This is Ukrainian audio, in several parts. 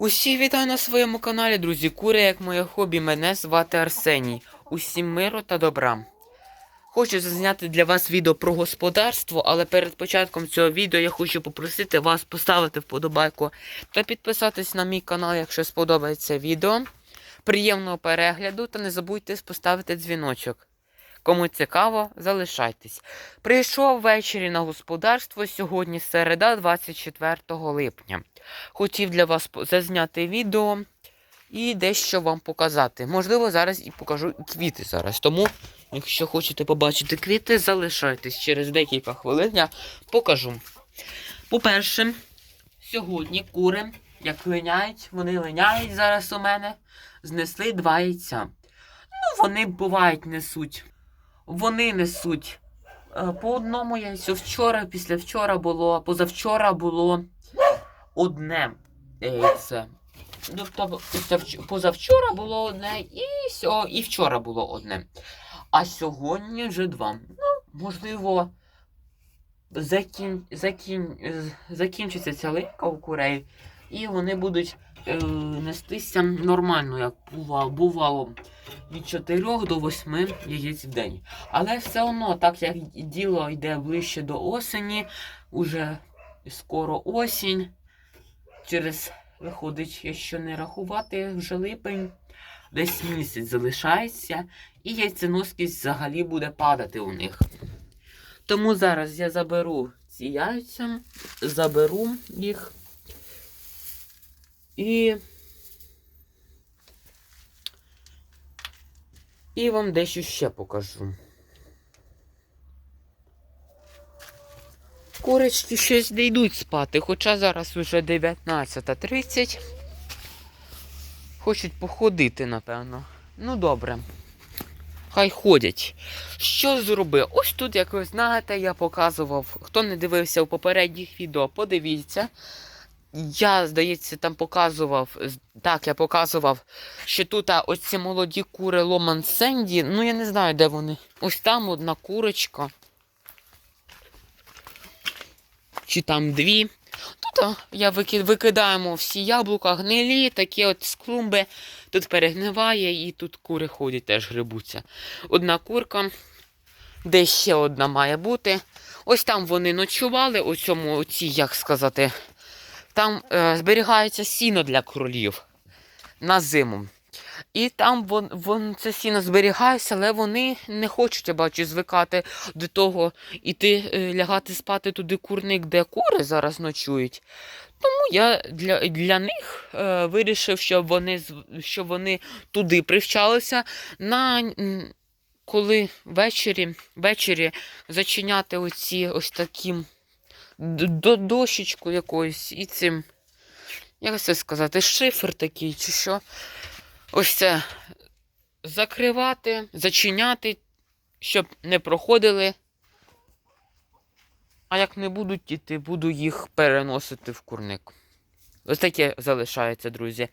Усі вітаю на своєму каналі, друзі. Кури, як моє хобі, мене звати Арсеній. Усім миру та добра. Хочу зняти для вас відео про господарство, але перед початком цього відео я хочу попросити вас поставити вподобайку та підписатись на мій канал, якщо сподобається відео. Приємного перегляду та не забудьте поставити дзвіночок. Кому цікаво, залишайтесь. Прийшов ввечері на господарство сьогодні середа, 24 липня. Хотів для вас зазняти відео і дещо вам показати. Можливо, зараз і покажу квіти зараз. Тому, якщо хочете побачити квіти, залишайтесь. Через декілька хвилин я покажу. По-перше, сьогодні кури, як линяють, вони линяють зараз у мене, знесли два яйця. Ну, вони бувають несуть. Вони несуть е, по одному яйцю. Вчора, після вчора було, позавчора було одне яйце. Тобто позавчора було одне, і, сьо, і вчора було одне. А сьогодні вже два. Ну, можливо, закін, закін, закінчиться ця линька у курей, і вони будуть е, нестися нормально, як бувало, бувало від 4 до 8 яєць в день. Але все одно, так як діло йде ближче до осені, уже скоро осінь. Через виходить, якщо не рахувати вже липень, десь місяць залишається, і яйценоскість взагалі буде падати у них. Тому зараз я заберу ці яйця, заберу їх і. І вам дещо ще покажу. Курочки щось не йдуть спати, хоча зараз уже 19.30. Хочуть походити, напевно. Ну, добре. Хай ходять. Що зробив? Ось тут, як ви знаєте, я показував. Хто не дивився у попередніх відео, подивіться. Я, здається, там показував. Так, я показував, що тут оці молоді кури Ломан Сенді. Ну, я не знаю, де вони. Ось там одна курочка. Чи там дві. Тут я викид, викидаємо всі яблука, гнилі, такі от з клумби. Тут перегниває і тут кури ходять, теж грибуться. Одна курка, де ще одна має бути. Ось там вони ночували, у цьому, оці, як сказати, там е, зберігається сіно для кролів на зиму. І там вон, вон це сіно зберігається, але вони не хочуть, я бачу, звикати до того іти е, лягати спати туди курник, де кури зараз ночують. Тому я для, для них е, вирішив, щоб вони, щоб вони туди привчалися на коли ввечері, ввечері зачиняти оці ось такі д- до дощечку якоюсь і цим, як це сказати, шифр такий чи що. Ось це закривати, зачиняти, щоб не проходили. А як не будуть іти, буду їх переносити в курник. Ось таке залишається, друзі.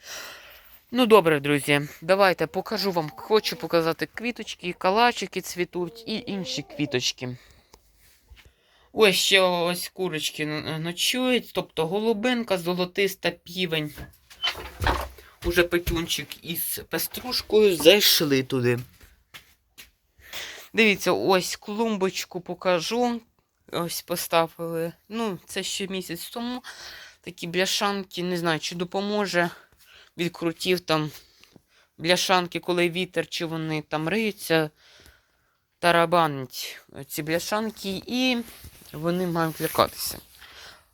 Ну, добре, друзі, давайте покажу вам. Хочу показати квіточки, калачики цвітуть і інші квіточки. Ось ще ось курочки ночують, тобто голубинка, золотиста півень. Уже петюнчик із пеструшкою зайшли туди. Дивіться, ось клумбочку покажу. Ось поставили. Ну, це ще місяць тому. Такі бляшанки, не знаю, чи допоможе від крутів там бляшанки, коли вітер, чи вони там риються, тарабанять ці бляшанки, і вони мають лякатися.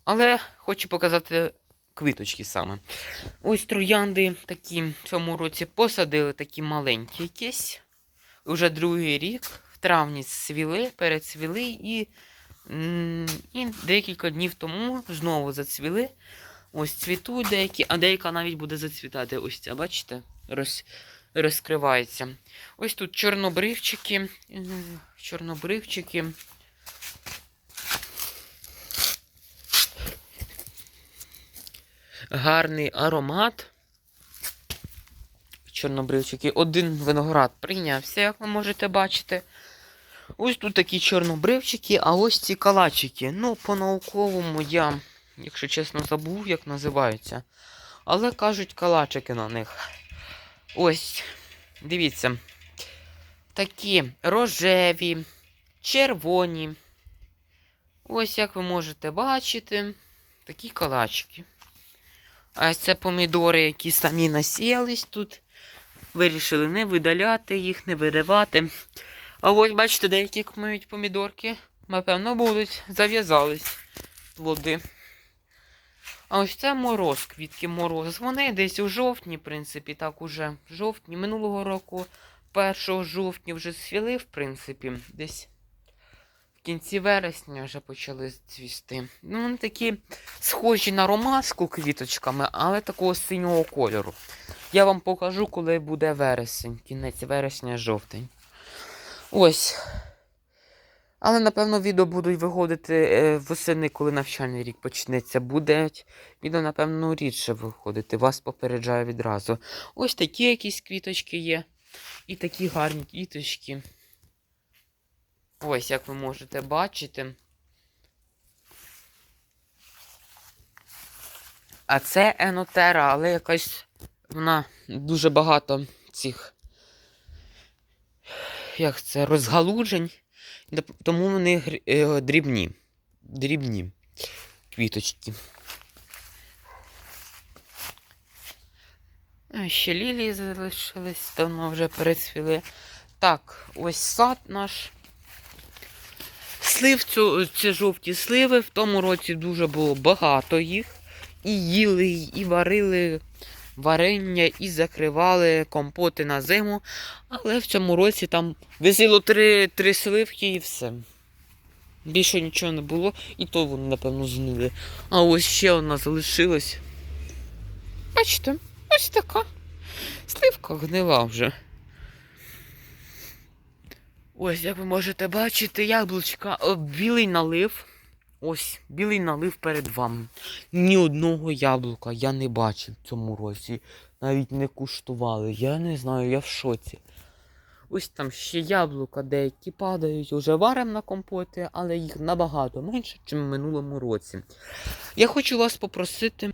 Але хочу показати квіточки саме. Ось троянди такі в цьому році посадили, такі маленькі якісь. Уже другий рік. В травні свіли, перецвіли і, і декілька днів тому знову зацвіли. Ось цвітуть деякі, а деяка навіть буде зацвітати. Ось ця, бачите? Роз, розкривається. Ось тут чорнобривчики. Чорнобривчики. Гарний аромат. Чорнобривчики. Один виноград прийнявся, як ви можете бачити. Ось тут такі чорнобривчики, а ось ці калачики. Ну, по-науковому я, якщо чесно, забув, як називаються. але кажуть калачики на них. Ось, дивіться. Такі рожеві, червоні. Ось як ви можете бачити, такі калачики. А це помідори, які самі насіялись тут. Вирішили не видаляти їх, не виривати. А ось, бачите, деякі мають помідорки. Напевно, будуть. Зав'язались плоди. А ось це мороз, квітки мороз. Вони десь у жовтні, в принципі, так уже в жовтні минулого року, 1 жовтня вже свіли, в принципі, десь в кінці вересня вже почали цвісти. Ну, вони такі схожі на ромашку квіточками, але такого синього кольору. Я вам покажу, коли буде вересень, кінець вересня, жовтень. Ось. Але, напевно, відео будуть виходити е, восени, коли навчальний рік почнеться. Буде відео, напевно, рідше виходити. Вас попереджаю відразу. Ось такі якісь квіточки є. І такі гарні квіточки. Ось, як ви можете бачити. А це енотера, але якась вона дуже багато цих. Як це? Розгалужень. Тому вони е, дрібні. Дрібні квіточки. Ще лілії залишились, давно вже перецвіли. Так, ось сад наш. Слив цю, це жовті сливи. В тому році дуже було багато їх. І їли, і варили варення, і закривали компоти на зиму. Але в цьому році там висіло три, три сливки і все. Більше нічого не було, і то вони, напевно, згнили. А ось ще одна залишилась. Бачите, ось така. Сливка гнила вже. Ось, як ви можете бачити, яблучка, О, білий налив. Ось, білий налив перед вами. Ні одного яблука я не бачив в цьому році. Навіть не куштували. Я не знаю, я в шоці. Ось там ще яблука деякі падають, уже варимо на компоти, але їх набагато менше, ніж в минулому році. Я хочу вас попросити.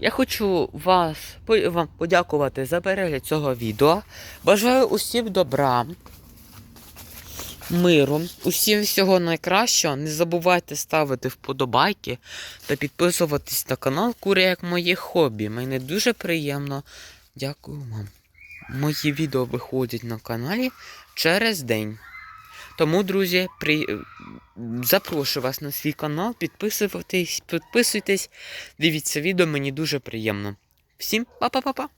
Я хочу вас вам подякувати за перегляд цього відео. Бажаю усім добра, миру, усім всього найкращого. Не забувайте ставити вподобайки та підписуватись на канал Кури як моє хобі. Мені дуже приємно. Дякую вам. Мої відео виходять на каналі через день. Тому, друзі, при... запрошую вас на свій канал, підписуйтесь, підписуйтесь, дивіться відео, мені дуже приємно. Всім па-па-па-па!